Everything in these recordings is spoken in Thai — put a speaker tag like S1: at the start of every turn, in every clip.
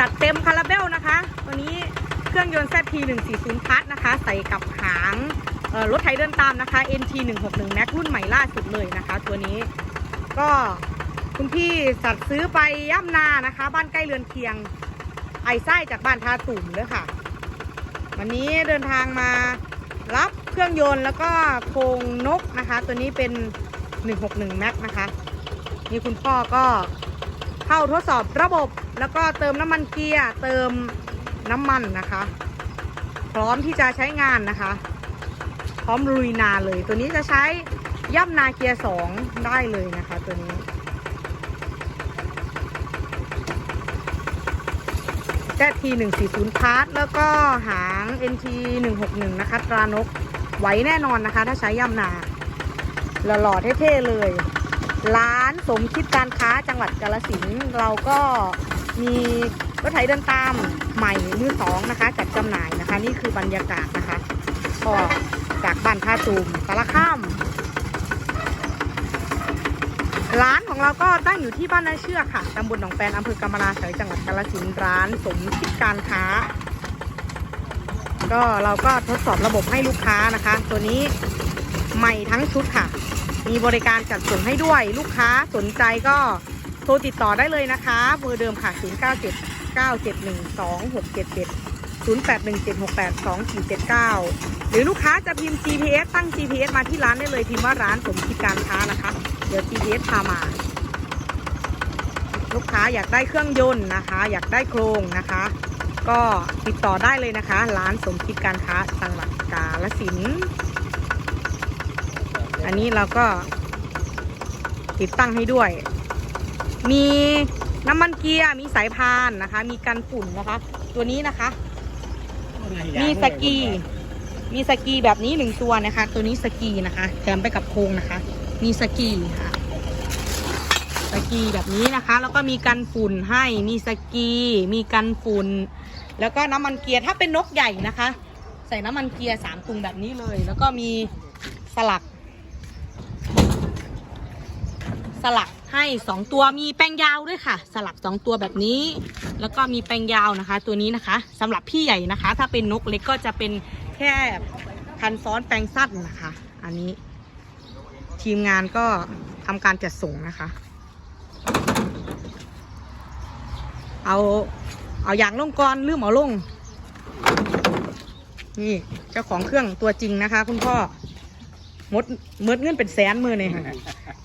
S1: จัดเต็มคาราเบลนะคะตัวนี้เครื่องยนต์ ZT 140พัทนะคะ ใส่กับหางรถไถเดินตามนะคะ NT 161 Max รุ่นใหม่ล่าสุดเลยนะคะ ตัวนี้ก็คุณพี่สัตว์ซื้อไปย่ำนานะคะ บ้านใกล้เรือนเคียงไอ้ไส้จากบ้านทาตุ่มเด้อค่ะ วันนี้เดินทางมารับเครื่องยนต์แล้วก็โครงนกนะคะ ตัวนี้เป็น 161 Max นะคะ นี่คุณพ่อก็เข้าทดสอบระบบ แล้วก็เติมน้ำมันเกียร์เติมน้ำมันนะคะ พร้อมที่จะใช้งานนะคะ พร้อมลุยนาเลย ตัวนี้จะใช้ย่ำนาเกียร์สองได้เลยนะคะ ตัวนี้แซที140พาร์ทแล้วก็หาง NT 161นะคะ ตรานกไหวแน่นอนนะคะ ถ้าใช้ย่ำนาหล่อๆเท่ๆเลย ร้านสมคิดการค้าจังหวัดกาลสินธุ์เราก็ มีรถไถเดินตามใหม่มือสองนะคะ จัดจำหน่ายนะคะ นี่คือบรรยากาศนะคะก็จากบ้านท่าตูมสารข้ามร้านของเราก็ตั้งอยู่ที่บ้านนาเชือกค่ะตำบลหนองแปนอำเภอกำมะลาสายจังหวัดกาลสินธุ์ร้านสมคิดการค้า ก็เราก็ทดสอบระบบให้ลูกค้านะคะ ตัวนี้ใหม่ทั้งชุดค่ะ มีบริการจัดส่งให้ด้วยลูกค้าสนใจก็ ทรติดต่อได้เลยนะคะ เบอร์เดิมค่ะ 0 9 7 9 7 1 2 6 7 7 0 8 1 7 6 8 2 4 7 9 หรือลูกค้าจะพิมพ์ GPS ตั้ง GPS มาที่ร้านได้เลยพิมพ์ว่าร้านสมคิดการค้านะคะ เดี๋ยว GPS พามา ลูกค้าอยากได้เครื่องยนต์นะคะ อยากได้โครงนะคะ ก็ติดต่อได้เลยนะคะ ร้านสมคิดการค้าจังหวัดกาฬสินธุ์อันนี้เราก็ติดตั้งให้ด้วย มีน้ำมันเกียร์ มีสายพานนะคะ มีกันฝุ่นนะคะ ตัวนี้นะคะ มีสกี มีสกีแบบนี้หนึ่งตัวนะคะ ตัวนี้สกีนะคะ แถมไปกับโครงนะคะ มีสกีค่ะ สกีแบบนี้นะคะ แล้วก็มีกันฝุ่นให้ มีสกี มีกันฝุ่น แล้วก็น้ำมันเกียร์ถ้าเป็นนกใหญ่นะคะ ใส่น้ำมันเกียร์สามตุงแบบนี้เลย แล้วก็มีสลัก สลัก ให้สองตัวมีแป้งยาวด้วยค่ะ สลักสองตัวแบบนี้ แล้วก็มีแป้งยาวนะคะ ตัวนี้นะคะสำหรับพี่ใหญ่นะคะ ถ้าเป็นนกเล็กก็จะเป็นแค่พันซ้อนแปลงสั้นนะคะ อันนี้ทีมงานก็ทำการจัดส่งนะคะ เอาเอาอย่างลงก่อนลืมเอาลง นี่เจ้าของเครื่องตัวจริงนะคะ คุณพ่อ มดมดเงินเป็นแสนมือเนี่ย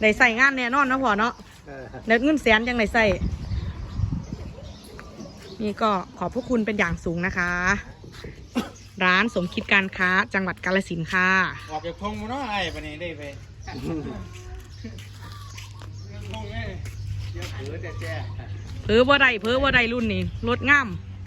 S1: ได้ใส่งานแน่นอนนะพ่อเนาะได้เงินแสนยังได้ใส่นี่ก็ขอบพระคุณเป็นอย่างสูงนะคะ ร้านสมคิดการค้าจังหวัดกาลสินธุ์ค่ะ
S2: ออกจากทงมาเนาะไอ้ปานนี้ได้ไปทงไงเดี๋ยวเผือแต่แจ้
S1: เพ้อบ่ได้เพ้อบ่ได้รุ่นนี้รถงาม
S2: เ